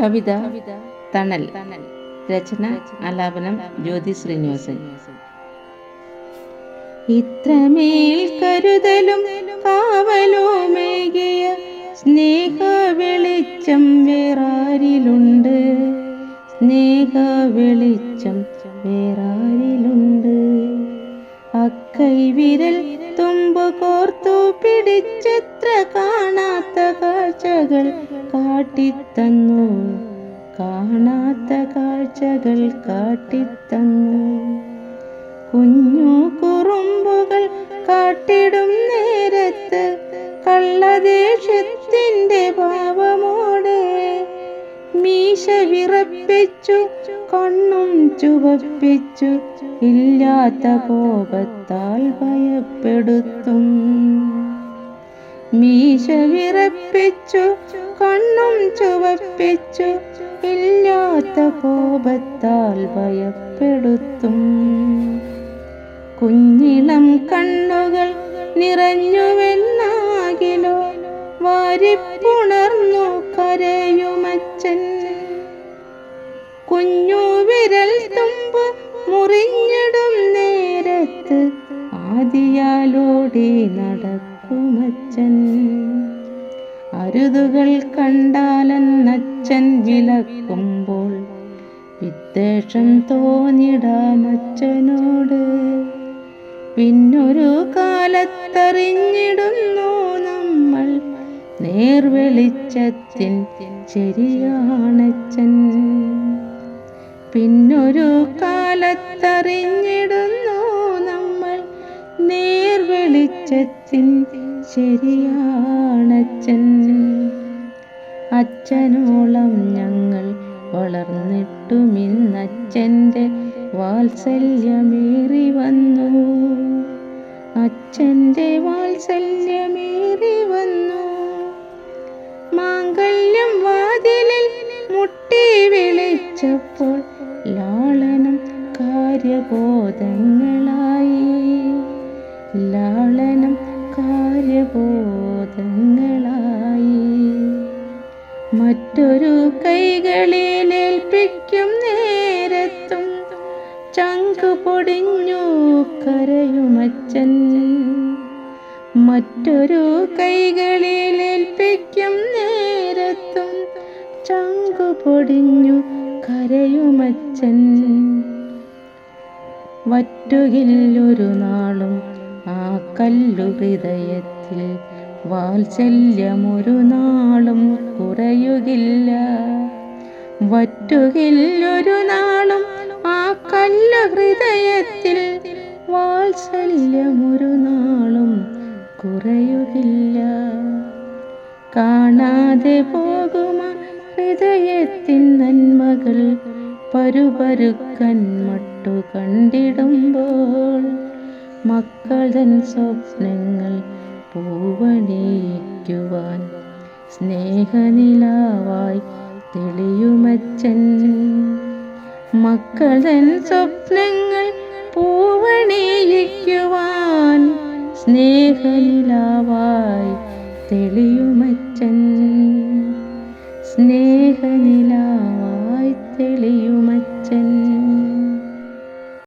കവിത തണൽ രചന ആലാപനം ജ്യോതി ശ്രീനിവാസൻ. ഇത്രമേൽ കരുതലും കാവലോമേകിയ സ്നേഹ വെളിച്ചം വേറാരിലുണ്ട്. സ്നേഹ വെളിച്ചം വേറാരിലുണ്ട്. അക്കൈ വിരൽ തുമ്പ് കോർത്തു പിടിച്ചത്ര കാണാത്ത കാഴ്ചകൾ കാട്ടിത്തന്നു. കാണാത്ത കാഴ്ചകൾ കാട്ടിത്തന്നു. കുഞ്ഞു കുറുമ്പുകൾ കാട്ടിടും നേരത്ത് കള്ളദേശത്തിന്റെ ഭാവമോടെ മീശ വിറപ്പിച്ചു കണ്ണും ചുവപ്പിച്ചു ഇല്ലാത്ത കോപത്താൽ ഭയപ്പെടുത്തും മീശ വിറപ്പിച്ചു കണ്ണും ചുവപ്പിച്ചു ഇല്ലാത്ത കോപത്താൽ ഭയപ്പെടുത്തും. കുഞ്ഞിളം കണ്ണുകൾ നിറഞ്ഞുവെന്നാകിലോ വാരിപ്പുണർന്നു കരയുമച്ചൻ. കുഞ്ഞു വിരൽ തുമ്പ് മുറിഞ്ഞിടും നേരത്ത് ആദിയാലോടി നടക്കുമച്ചൻ. അരുതുകൾ കണ്ടാലെന്നച്ചൻ വിലക്കുമ്പോൾ വിദ്വേഷം തോന്നിടാമച്ചനോട് പിന്നൊരു കാലത്തറിഞ്ഞിടുന്നു നമ്മൾ നേർവെളിച്ചത്തിൻ ശരിയാണച്ചൻ പിന്നൊരു കാലത്തറിഞ്ഞിടുന്നു നമ്മൾ നേർവെളിച്ചത്തിൻ ശരിയാണച്ചൻ. അച്ഛനോളം ഞങ്ങൾ വളർന്നിട്ടും ഇന്നച്ഛന്റെ വാത്സല്യമേറി വന്നു. അച്ഛന്റെ വാത്സല്യമേറി വന്നു. മാംഗല്യം വാതിലിൽ മുട്ടി വിളിച്ചപ്പോൾ ലാളനം കാര്യബോധങ്ങളായി. ലാളനം കാര്യബോധങ്ങളായി. മറ്റൊരു കൈകളിലേൽപ്പിക്കും നേരത്തും ചങ്കു പൊടിഞ്ഞു കരയുമച്ചൻ. മറ്റൊരു കൈകളിലേൽപ്പിക്കും നേരത്തും ചങ്കു പൊടിഞ്ഞു കരയുമച്ചൻ. വറ്റുകില്ലൊരു ആ കല്ലു ഹൃദയത്തിൽ വാത്സല്യമൊരു നാളും കുറയുകില്ല. വറ്റുകില്ലൊരു നാളും ആ കല്ലു ഹൃദയത്തിൽ വാത്സല്യമൊരു നാളും കുറയുകില്ല. കാണാതെ പോകുമ ഹൃദയത്തിൻ നന്മകൾ പരുപരുക്കൻ മട്ടു കണ്ടിടുമ്പോൾ മക്കളൻ സ്വപ്നങ്ങൾ പൂവണിയിക്കുവാൻ സ്നേഹനിലാവായി തെളിയുമച്ചൻ. മക്കളൻ സ്വപ്നങ്ങൾ പൂവണിയിക്കുവാൻ സ്നേഹനിലാവായി തെളിയുമച്ചൻ. സ്നേഹനിലാ